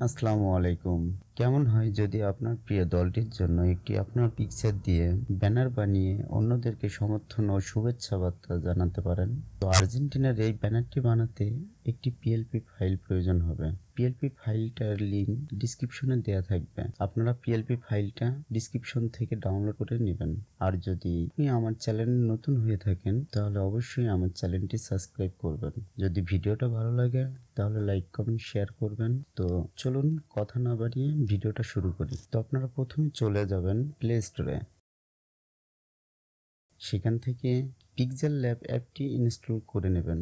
আসসালামু আলাইকুম। কেমন হয় যদি আপনার প্রিয় দলটির জন্য একটি আপনার পিকচার দিয়ে ব্যানার বানিয়ে অন্যদেরকে সমর্থন ও শুভেচ্ছা বার্তা জানাতে পারেন? তো আর্জেন্টিনার এই ব্যানারটি বানাতে একটি পিএলপি ফাইল প্রয়োজন হবে। পিএলপি ফাইলটার লিঙ্ক ডিসক্রিপশনে দেওয়া থাকবে। আপনারা পিএলপি ফাইলটা ডিসক্রিপশন থেকে ডাউনলোড করে নেবেন। আর যদি আপনি আমার চ্যানেল নতুন হয়ে থাকেন, তাহলে অবশ্যই আমার চ্যানেলটি সাবস্ক্রাইব করবেন। যদি ভিডিওটা ভালো লাগে, তাহলে লাইক কমেন্ট শেয়ার করবেন। তো চলুন কথা না বাড়িয়ে ভিডিওটা শুরু করি। তো আপনারা প্রথমে চলে যাবেন প্লে স্টোরে সেখান থেকে পিকজেল ল্যাব অ্যাপটি ইনস্টল করে নেবেন।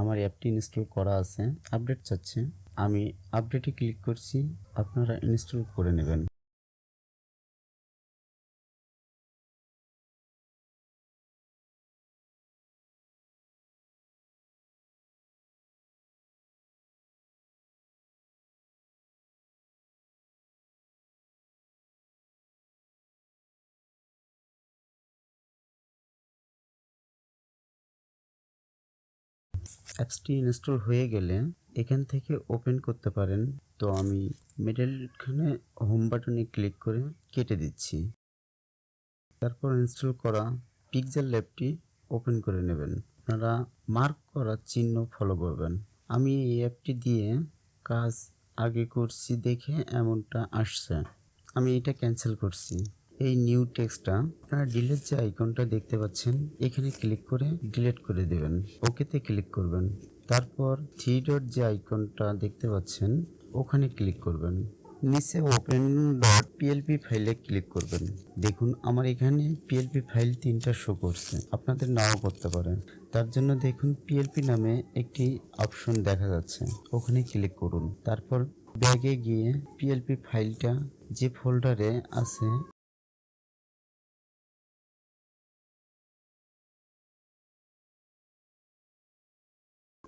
আমার অ্যাপটি ইনস্টল করা আছে, আপডেট চাচ্ছে। আমি আপডেটে ক্লিক করছি, আপনারা ইনস্টল করে নেবেন। অ্যাপসটি ইনস্টল হয়ে গেলে এখান থেকে ওপেন করতে পারেন। তো আমি মিডলখানে হোম বাটনে ক্লিক করে কেটে দিচ্ছি। তারপর ইনস্টল করা পিকজেল ল্যাবটি ওপেন করে নেবেন। আপনারা মার্ক করা চিহ্ন ফলো করবেন। আমি এই অ্যাপটি দিয়ে কাজ আগে করছি দেখে এমনটা আসছে। আমি এটা ক্যান্সেল করছি। এই নিউ টেক্সটটা আপনারা ডিলেট যে আইকনটা দেখতে পাচ্ছেন, এখানে ক্লিক করে ডিলিট করে দেবেন। ওকেতে ক্লিক করবেন। তারপর থ্রি ডট যে আইকনটা দেখতে পাচ্ছেন, ওখানে ক্লিক করবেন। নিচে ওপেন ডট পিএলপি ফাইলে ক্লিক করবেন। দেখুন, আমার এখানে পিএলপি ফাইল তিনটা শো করছে। আপনাদের নাও করতে পারে তার জন্য দেখুন পিএলপি নামে একটি অপশন দেখা যাচ্ছে। ওখানে ক্লিক করুন। তারপর ব্যাগে গিয়ে পিএলপি ফাইলটা যে ফোল্ডারে আছে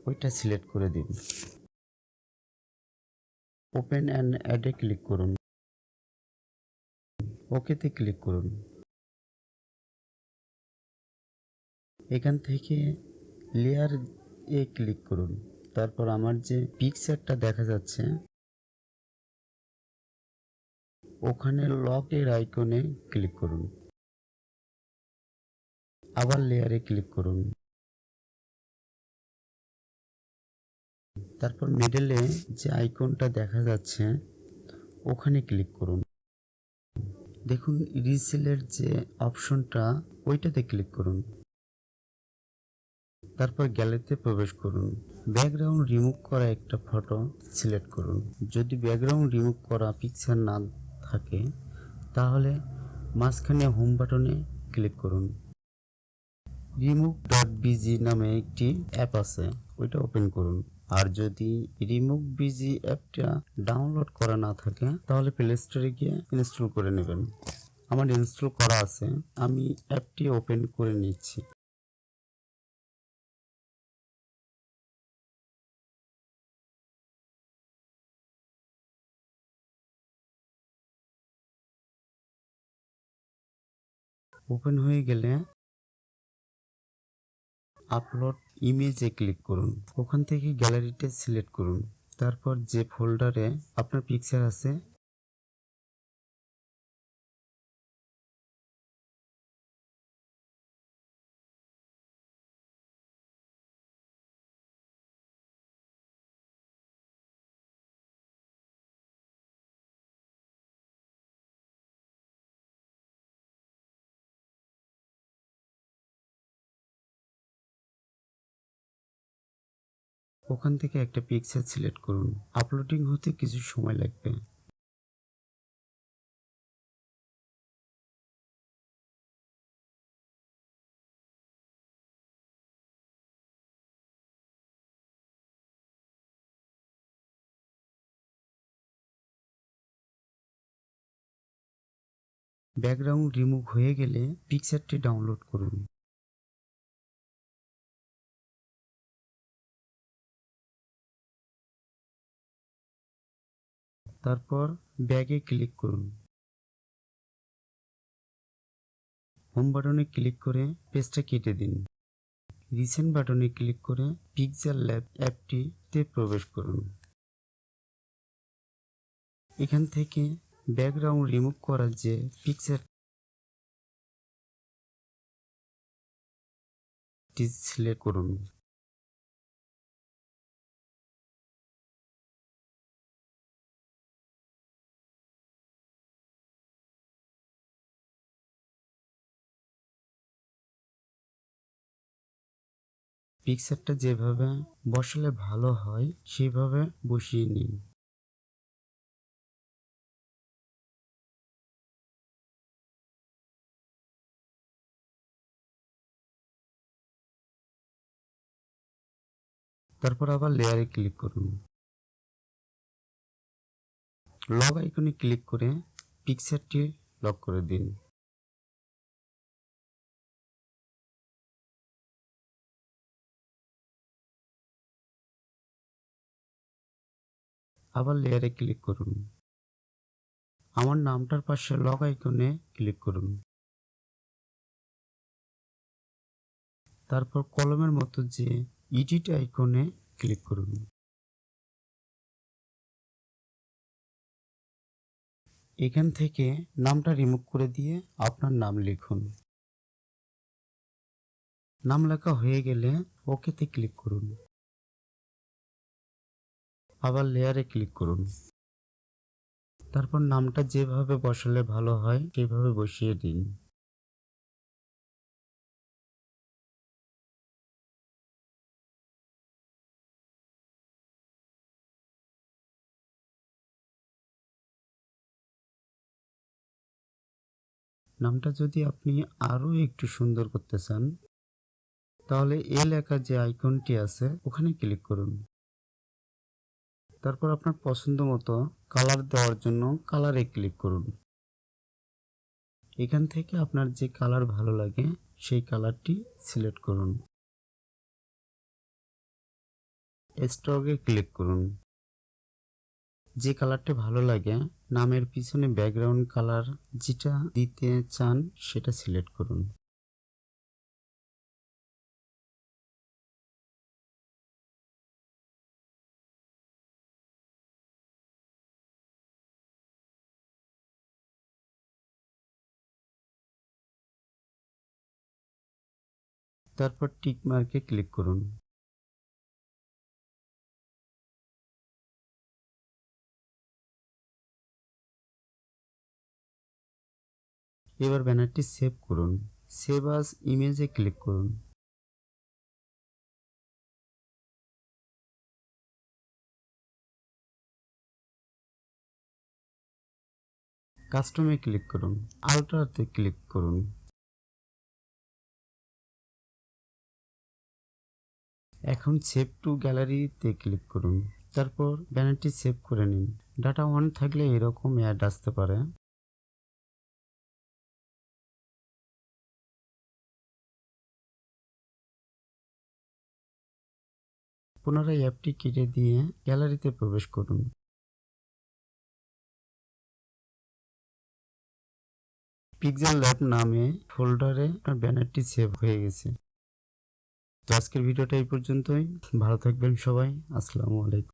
ওইটা সিলেক্ট করে দিন। ওপেন অ্যান্ড অ্যাডে ক্লিক করুন। ওকেতে ক্লিক করুন। এখান থেকে লেয়ার এ ক্লিক করুন। তারপর আমার যে পিকচারটা দেখা যাচ্ছে, ওখানে লকের আইকনে ক্লিক করুন। আবার লেয়ারে ক্লিক করুন। তারপর মিডলে যে আইকনটা দেখা যাচ্ছে, ওখানে ক্লিক করুন। দেখুন রিসেলের যে অপশনটা ওইটাতে ক্লিক করুন। তারপর গ্যালারিতে প্রবেশ করুন। ব্যাকগ্রাউন্ড রিমুভ করা একটা ফটো সিলেক্ট করুন। যদি ব্যাকগ্রাউন্ড রিমুভ করা পিকচার না থাকে, তাহলে মাঝখানে হোম বাটনে ক্লিক করুন। রিমুভ ডট বিজি নামে একটি অ্যাপ আছে, ওইটা ওপেন করুন। আর যদি রিমুভ বিজি অ্যাপটা ডাউনলোড করা না থাকে, তাহলে প্লে স্টোরে গিয়ে ইনস্টল করে নেবেন। আমার ইনস্টল করা আছে। আমি অ্যাপটি ওপেন করে নিচ্ছি। ওপেন হয়ে গেলে আপলোড ইমেজে ক্লিক করুন। ওখান থেকে গ্যালারিতে সিলেক্ট করুন। তারপর যে ফোল্ডারে আপনার পিকচার আছে ওখান থেকে একটা পিকচার সিলেক্ট করুন। আপলোডিং হতে কিছু সময় লাগবে। ব্যাকগ্রাউন্ড রিমুভ হয়ে গেলে পিকচারটি ডাউনলোড করুন। তারপর ব্যাগে ক্লিক করুন। হোম বাটনে ক্লিক করে পেজটা কেটে দিন। রিসেন্ট বাটনে ক্লিক করে পিকজার ল্যাব অ্যাপটিতে প্রবেশ করুন। এখান থেকে ব্যাকগ্রাউন্ড রিমুভ করার যে পিকচার সিলেক্ট করুন। পিকচারটা যেভাবে বসালে ভালো হয়, সেভাবে বসিয়ে নিন। তারপর আবার লেয়ারে ক্লিক করুন। লগ আইকনে ক্লিক করে পিকচারটি লক করে দিন। আবার লেয়ারে ক্লিক করুন। আমার নামটার পাশে লগ আইকনে ক্লিক করুন। তারপর কলমের মতো যে ইডিট আইকনে ক্লিক করুন। এখান থেকে নামটা রিমুভ করে দিয়ে আপনার নাম লিখুন। নাম লেখা হয়ে গেলে ওকেতে ক্লিক করুন। আবার লেয়ারে ক্লিক করুন। তারপর নামটা যেভাবে বসালে ভালো হয়, সেভাবে বসিয়ে দিন। নামটা যদি আপনি আরও একটু সুন্দর করতে চান, তাহলে এ লেখা যে আইকনটি আছে, ওখানে ক্লিক করুন। তারপর আপনার পছন্দ মতো কালার দেওয়ার জন্য কালারে ক্লিক করুন। এখান থেকে আপনার যে কালার ভালো লাগে সেই কালারটি সিলেক্ট করুন। স্টকে ক্লিক করুন। যে কালারটা ভালো লাগে, নামের পিছনে ব্যাকগ্রাউন্ড কালার যেটা দিতে চান সেটা সিলেক্ট করুন। তারপর টিক মার্কে ক্লিক করুন। এবার ব্যানারটি সেভ করুন। সেভ আস ইমেজে ক্লিক করুন। কাস্টমে ক্লিক করুন। আল্ট্রাতে ক্লিক করুন। এখন সেভ টু গ্যালারিতে ক্লিক করুন। তারপর ব্যানারটি সেভ করে নিন। ডাটা অন থাকলে এরকম অ্যাড আসতে পারে। পুনরায় অ্যাপটি কেটে দিয়ে গ্যালারিতে প্রবেশ করুন। পিকজেল ল্যাব নামে ফোল্ডারে আপনার ব্যানারটি সেভ হয়ে গেছে। তো আজকের ভিডিওটা এই পর্যন্তই। ভালো থাকবেন সবাই। আসসালামু আলাইকুম।